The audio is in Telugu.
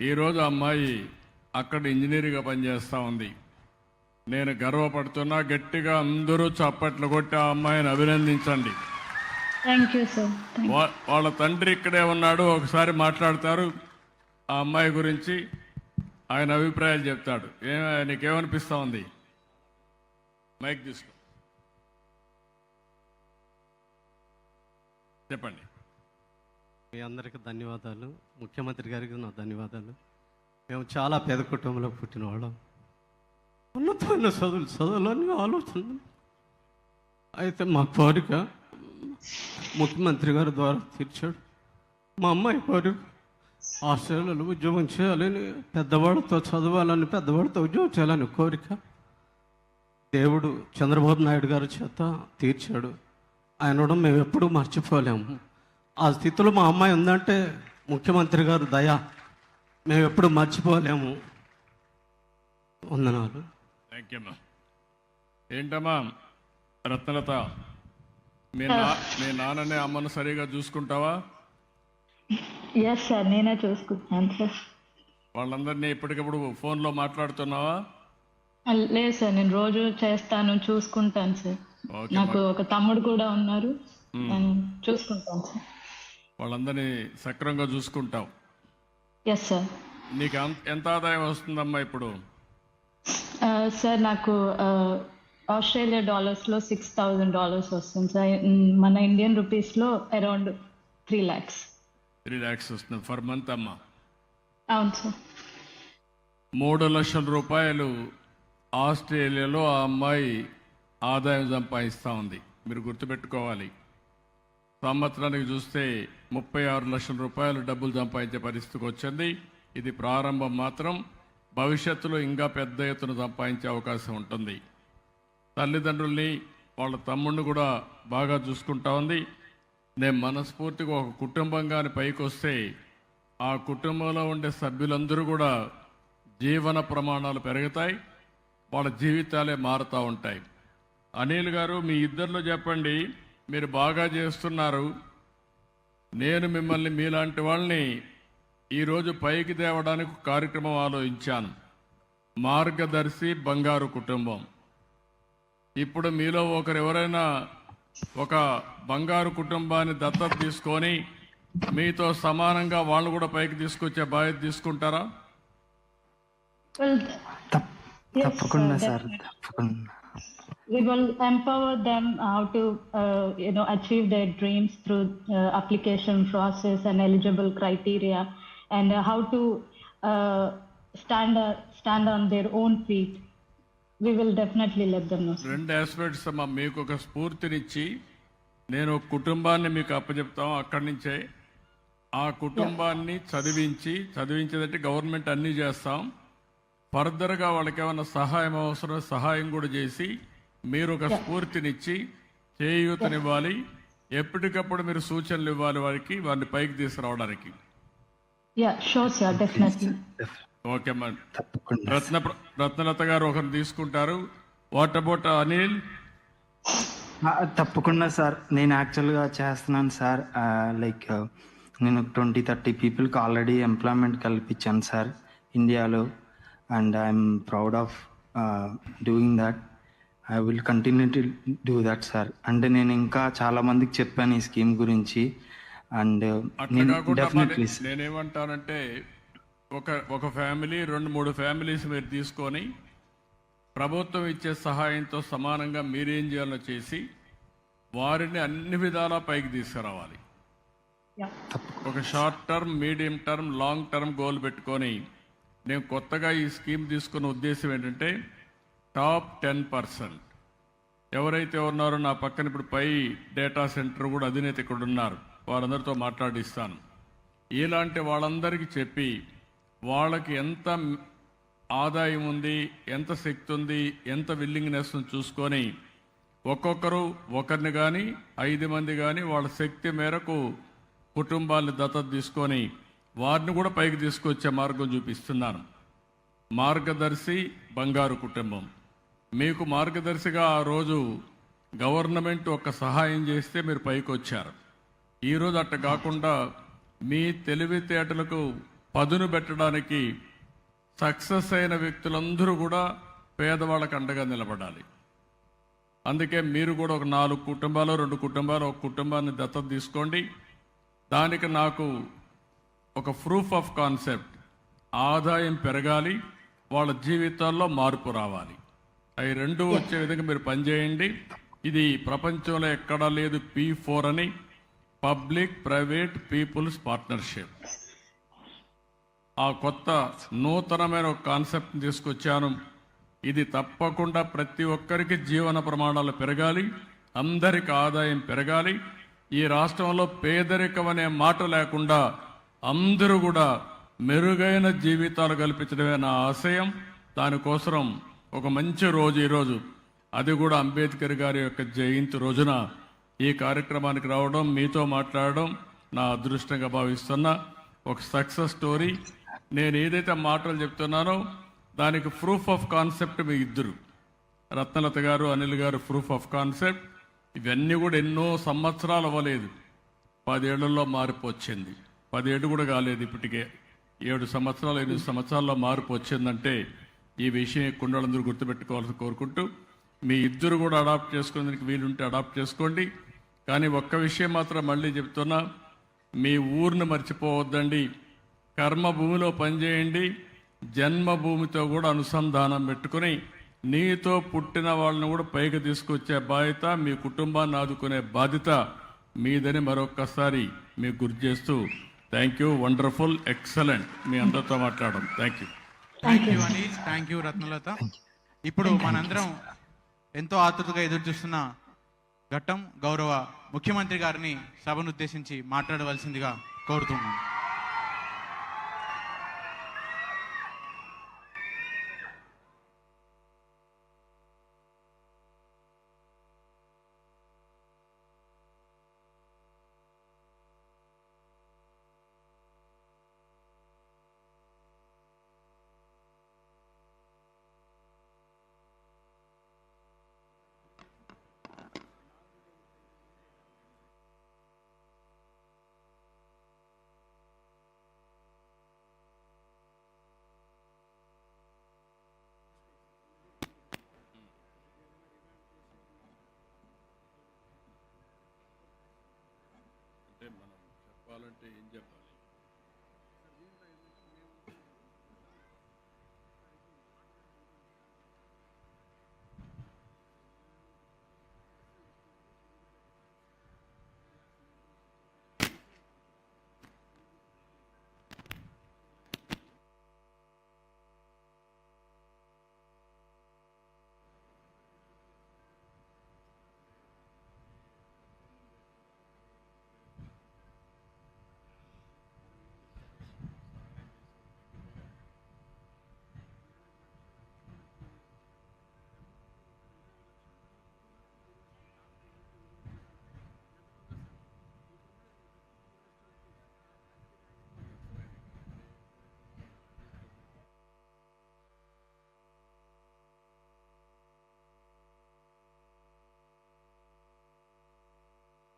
ఈరోజు అమ్మాయి అక్కడ ఇంజనీర్గా పనిచేస్తూ ఉంది. నేను గర్వపడుతున్నా గట్టిగా అందరూ చప్పట్లు కొట్టి ఆ అమ్మాయిని అభినందించండి. వాళ్ళ తండ్రి ఇక్కడే ఉన్నాడు ఒకసారి మాట్లాడతారు. ఆ అమ్మాయి గురించి ఆయన అభిప్రాయాలు చెప్తాడు. ఏ నీకేమనిపిస్తా ఉంది? మైక్ తీసుకో. చెప్పండి. మీ అందరికీ ధన్యవాదాలు. ముఖ్యమంత్రి గారికి నా ధన్యవాదాలు. మేము చాలా పేద కుటుంబంలో పుట్టిన వాళ్ళం. ఉన్నతమైన చదువులు చదువులని ఆలోచన అయితే మా కోరిక ముఖ్యమంత్రి గారి ద్వారా తీర్చాడు. మా అమ్మాయి కోరిక ఆస్ట్రేలియాలో ఉద్యోగం చేయాలని పెద్దవాడితో చదవాలని పెద్దవాడితో ఉద్యోగం చేయాలని కోరిక. దేవుడు చంద్రబాబు నాయుడు గారి చేత తీర్చాడు. ఆయన మేము ఎప్పుడూ మర్చిపోలేము. ఆ స్థితిలో మా అమ్మాయి ఉందంటే ముఖ్యమంత్రి గారు దయ. మేము ఎప్పుడు మర్చిపోలేము. వందనాలు. థ్యాంక్ యూ అమ్మా ఏంటమ్మా రత్నలత మీ నా మీ నాన్ననే అమ్మను సరిగా చూసుకుంటావా? ఎస్ సార్ నేనే చూసుకుంటున్నాను సార్ వాళ్ళందరినీ ఎప్పటికప్పుడు ఫోన్లో మాట్లాడుతున్నావా? లేదు సార్ నేను రోజు చేస్తాను చూసుకుంటాను సార్ నాకు ఒక తమ్ముడు కూడా ఉన్నారు. నేను చూసుకుంటాను సార్ వాళ్ళందరినీ సక్రమంగా చూసుకుంటావు. ఎస్ సార్ నీకు ఎంత- ఆదాయం వస్తుందమ్మా ఇప్పుడు? సార్ నాకు ఆ, ఆస్ట్రేలియా డాలర్స్లో సిక్స్ థౌజండ్ డాలర్స్ వస్తుంది సార్ ఉమ్, మన ఇండియన్ రూపీస్లో around three lakhs three lakhs వస్తుంది ఫర్ మంత్ అమ్మా. అవును సార్ మూడు లక్షల రూపాయలు ఆస్ట్రేలియాలో ఆ అమ్మాయి ఆదాయం సంపాదిస్తూ ఉంది. మీరు గుర్తుపెట్టుకోవాలి. సంవత్సరానికి చూస్తే ముప్పై ఆరు లక్షల రూపాయలు డబ్బులు సంపాదించే పరిస్థితికి వచ్చింది. ఇది ప్రారంభం మాత్రం భవిష్యత్తులో ఇంకా పెద్ద ఎత్తున సంపాదించే అవకాశం ఉంటుంది. తల్లిదండ్రుల్ని వాళ్ళ తమ్ముడిని కూడా బాగా చూసుకుంటా ఉంది. నేను మనస్ఫూర్తిగా ఒక కుటుంబంగాని పైకి వస్తే ఆ కుటుంబంలో ఉండే సభ్యులందరూ కూడా జీవన ప్రమాణాలు పెరుగుతాయి వాళ్ళ జీవితాలే మారుతూ ఉంటాయి. అనిల్ గారు మీ ఇద్దరిలో చెప్పండి మీరు బాగా చేస్తున్నారు. నేను మిమ్మల్ని మీలాంటి వాళ్ళని ఈరోజు పైకి తేవడానికి కార్యక్రమం ఆలోచించాను. మార్గదర్శి బంగారు కుటుంబం. ఇప్పుడు మీలో ఒకరు ఎవరైనా ఒక బంగారు కుటుంబాన్ని దత్తత తీసుకొని మీతో సమానంగా వాళ్ళు కూడా పైకి తీసుకొచ్చే బాధ్యత తీసుకుంటారా? తప్పకుండా సార్ తప్పకుండా. we will empower them how to uh, you know achieve their dreams through uh, application process and eligible criteria and uh, how to uh, stand uh, stand on their own feet we will definitely let them know sir. రెండు ఆస్పెక్ట్స్ అమ్మా మీకు ఒక స్ఫూర్తినిచ్చి నేను ఒక కుటుంబాన్ని మీకు అప్పచెప్తాం అక్కడి నుంచే ఆ కుటుంబాన్ని చదివించి చదివించేదంటే గవర్నమెంట్ అన్నీ చేస్తాం ఫర్దర్గా వాళ్ళకి ఏమైనా సహాయం అవసరం సహాయం కూడా చేసి మీరు ఒక స్ఫూర్తినిచ్చి చేయూతనివ్వాలి. ఎప్పటికప్పుడు మీరు సూచనలు ఇవ్వాలి వారికి వారిని పైకి తీసుకురావడానికి. ఓకే తప్పకుండా. రత్న రత్నలత గారు ఒకరు తీసుకుంటారు. What about Anil? తప్పకుండా సార్. నేను యాక్చువల్గా చేస్తున్నాను సార్. లైక్ నేను ట్వంటీ థర్టీ పీపుల్కి ఆల్రెడీ ఎంప్లాయ్మెంట్ కల్పించాను సార్ ఇండియాలో. And I'm proud of doing that. I will continue to do that sir అంటే నేను ఇంకా చాలా మందికి చెప్పాను ఈ స్కీమ్ గురించి. అండ్ అట్లా నేను కాకుండా డెఫినెట్లీ నేనేమంటానంటే ఒక ఒక ఫ్యామిలీ రెండు మూడు ఫ్యామిలీస్ మీరు తీసుకొని ప్రభుత్వం ఇచ్చే సహాయంతో సమానంగా మీరేం చేయాలో చేసి వారిని అన్ని విధాలా పైకి తీసుకురావాలి. ఒక short term medium term long term goal పెట్టుకొని నేను కొత్తగా ఈ స్కీమ్ తీసుకున్న ఉద్దేశం ఏంటంటే టాప్ టెన్ పర్సెంట్ ఎవరైతే ఉన్నారో నా పక్కన ఇప్పుడు పై డేటా సెంటర్ కూడా అధినేత ఇక్కడ ఉన్నారు. వారందరితో మాట్లాడిస్తాను. ఇలాంటి వాళ్ళందరికీ చెప్పి వాళ్ళకి ఎంత ఆదాయం ఉంది ఎంత శక్తి ఉంది ఎంత విల్లింగ్నెస్ చూసుకొని ఒక్కొక్కరు ఒకరిని కానీ ఐదు మంది కానీ వాళ్ళ శక్తి మేరకు కుటుంబాన్ని దత్తత తీసుకొని వారిని కూడా పైకి తీసుకొచ్చే మార్గం చూపిస్తున్నాను. మార్గదర్శి బంగారు కుటుంబం. మీకు మార్గదర్శిగా ఆ రోజు గవర్నమెంట్ ఒక సహాయం చేస్తే మీరు పైకి వచ్చారు ఈరోజు అట్ట కాకుండా మీ తెలివితేటలకు పదును పెట్టడానికి సక్సెస్ అయిన వ్యక్తులందరూ కూడా పేదవాళ్ళకు అండగా నిలబడాలి. అందుకే మీరు కూడా ఒక నాలుగు కుటుంబాలు రెండు కుటుంబాలు ఒక కుటుంబాన్ని దత్తత తీసుకోండి. దానికి నాకు ఒక ప్రూఫ్ ఆఫ్ కాన్సెప్ట్ ఆదాయం పెరగాలి వాళ్ళ జీవితాల్లో మార్పు రావాలి. అవి రెండు వచ్చే విధంగా మీరు పనిచేయండి. ఇది ప్రపంచంలో ఎక్కడా లేదు పీ ఫోర్ అని. Public private peoples partnership. ఆ కొత్త నూతనమైన ఒక కాన్సెప్ట్ తీసుకొచ్చాను. ఇది తప్పకుండా ప్రతి ఒక్కరికి జీవన ప్రమాణాలు పెరగాలి. అందరికి ఆదాయం పెరగాలి. ఈ రాష్ట్రంలో పేదరికం అనే మాట లేకుండా అందరూ కూడా మెరుగైన జీవితాలు కల్పించడమే నా ఆశయం. దానికోసం ఒక మంచి రోజు ఈరోజు. అది కూడా అంబేద్కర్ గారి యొక్క జయంతి రోజున ఈ కార్యక్రమానికి రావడం మీతో మాట్లాడడం నా అదృష్టంగా భావిస్తున్నా. ఒక సక్సెస్ స్టోరీ నేను ఏదైతే మాటలు చెప్తున్నానో దానికి ప్రూఫ్ ఆఫ్ కాన్సెప్ట్ మీ ఇద్దరు. రత్నలత గారు అనిల్ గారు ప్రూఫ్ ఆఫ్ కాన్సెప్ట్ ఇవన్నీ కూడా ఎన్నో సంవత్సరాలు అవ్వలేదు. పదేళ్ళలో మార్పు వచ్చింది. పదేళ్ళు కూడా కాలేదు ఇప్పటికే. ఏడు సంవత్సరాలు ఎనిమిది సంవత్సరాల్లో మార్పు వచ్చిందంటే ఈ విషయం కుండలందరూ గుర్తుపెట్టుకోవాలని కోరుకుంటూ మీ ఇద్దరు కూడా అడాప్ట్ చేసుకునేందుకు వీలుంటే అడాప్ట్ చేసుకోండి. కానీ ఒక్క విషయం మాత్రం మళ్ళీ చెప్తున్నా మీ ఊరిని మర్చిపోవద్దండి. కర్మభూమిలో పనిచేయండి జన్మభూమితో కూడా అనుసంధానం పెట్టుకుని నీతో పుట్టిన వాళ్ళని కూడా పైకి తీసుకొచ్చే బాధ్యత మీ కుటుంబాన్ని ఆదుకునే బాధ్యత మీదని మరొక్కసారి మీకు గుర్తు చేస్తూ థ్యాంక్ యూ వండర్ఫుల్ ఎక్సలెంట్ మీ అందరితో మాట్లాడడం. Thank you thank you Anil thank you Ratnalatha ఇప్పుడు మనందరం ఎంతో ఆతృతగా ఎదురు చూస్తున్న ఘట్టం గౌరవ ముఖ్యమంత్రి గారిని సభను ఉద్దేశించి మాట్లాడవలసిందిగా కోరుతున్నాను. అంటే